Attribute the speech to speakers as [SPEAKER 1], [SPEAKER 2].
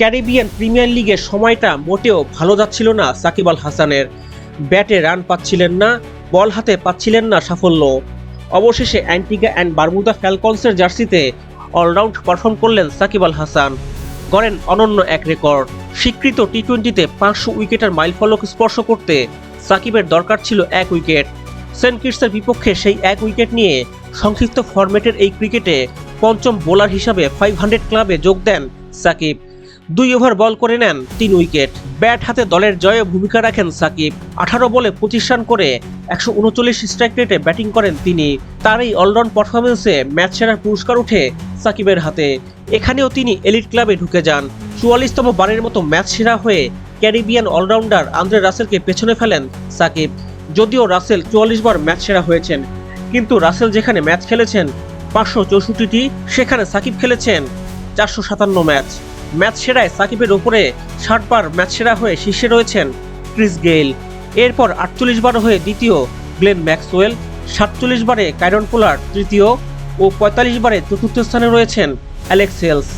[SPEAKER 1] Caribbean premier লিগের সময়টা মোটেও ভালো যাচ্ছিল না সাকিব আল হাসানের। ব্যাটে রান পাচ্ছিলেন না, বল হাতে পাচ্ছিলেন না সাফল্য। অবশেষে অ্যান্টিগা অ্যান্ড বারমুদা ফ্যালকনসের জার্সিতে অলরাউন্ড পারফর্ম করলেন সাকিব আল হাসান। করেন অনন্য এক রেকর্ড। স্বীকৃত টি টোয়েন্টিতে পাঁচশো উইকেটের মাইলফলক স্পর্শ করতে সাকিবের দরকার ছিল এক উইকেট। সেন্ট কিটসের বিপক্ষে সেই এক উইকেট নিয়ে সংক্ষিপ্ত ফরম্যাটের এই ক্রিকেটে পঞ্চম বোলার হিসাবে ফাইভ হান্ড্রেড ক্লাবে যোগ দেন সাকিব। দুই ওভার বল করে নেন তিন উইকেট। ব্যাট হাতে দলের জয়ে ভূমিকা রাখেন সাকিব। আঠারো বলে পঁচিশ রান করে একশো উনচল্লিশ স্ট্রাইক রেটে ব্যাটিং করেন তিনি। তার এই অলরাউন্ড পারফরমেন্সে ম্যাচ সেরার পুরস্কার উঠে সাকিবের হাতে। এখানেও তিনি এলিট ক্লাবে ঢুকে যান। চুয়াল্লিশতম বারের মতো ম্যাচ সেরা হয়ে ক্যারিবিয়ান অলরাউন্ডার আন্দ্রে রাসেলকে পেছনে ফেলেন সাকিব। যদিও রাসেল চুয়াল্লিশ বার ম্যাচ সেরা হয়েছেন, কিন্তু রাসেল যেখানে ম্যাচ খেলেছেন পাঁচশো চৌষট্টিটি, সেখানে সাকিব খেলেছেন চারশো সাতান্ন ম্যাচ। ম্যাচ সেরায় সাকিবের ওপরে ষাটবার ম্যাচ সেরা হয়ে শীর্ষে রয়েছেন ক্রিস গেইল। এরপর আটচল্লিশ বার হয়ে দ্বিতীয় গ্লেন ম্যাক্সওয়েল সাতচল্লিশ বারে কাইরন পোলার তৃতীয় ও পঁয়তাল্লিশ বারে চতুর্থ স্থানে রয়েছেন অ্যালেক্স হেলস